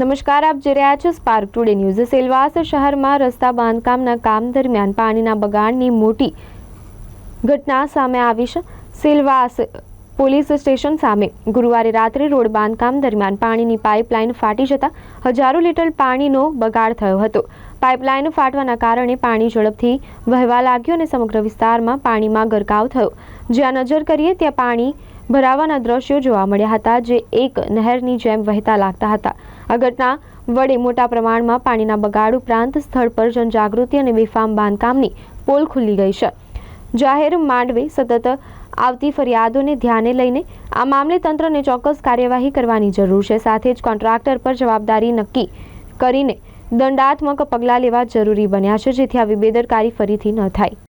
નમસ્કાર, આપ જોઈ રહ્યા છો સ્પાર્ક ટુડે ન્યૂઝ સેલવાસ શહેરમાં રસ્તા બાંધકામના કામ દરમિયાન પાણીના બગાડની મોટી ઘટના સામે આવી છે. સેલવાસ પોલીસ સ્ટેશન સામે ગુરુવારે રાત્રે રોડ બાંધકામ દરમિયાન પાણીની પાઇપલાઇન ફાટી જતા હજારો લીટર પાણીનો બગાડ થયો હતો. પાઇપલાઇન ફાટવાના કારણે પાણી ઝડપથી વહેવા લાગ્યું અને સમગ્ર વિસ્તારમાં પાણીમાં ગરકાવ થયો. જ્યાં નજર કરીએ ત્યાં પાણી ભરાવાના દ્રશ્યો જોવા મળ્યા હતા જે એક નહેરની જેમ વહેતા લાગતા હતા. આ ઘટના વડે મોટા પ્રમાણમાં પાણીના બગાડ ઉપરાંત સ્થળ પર જનજાગૃતિ અને બેફામ બાંધકામની પોલ ખુલ્લી ગઈ છે. જાહેર માંડવે સતત આવતી ફરિયાદોને ધ્યાને લઈને આ મામલે તંત્રને ચોક્કસ કાર્યવાહી કરવાની જરૂર છે. સાથે જ કોન્ટ્રાક્ટર પર જવાબદારી નક્કી કરીને દંડાત્મક પગલાં લેવા જરૂરી બન્યા છે, જેથી આવી બેદરકારી ફરીથી ન થાય.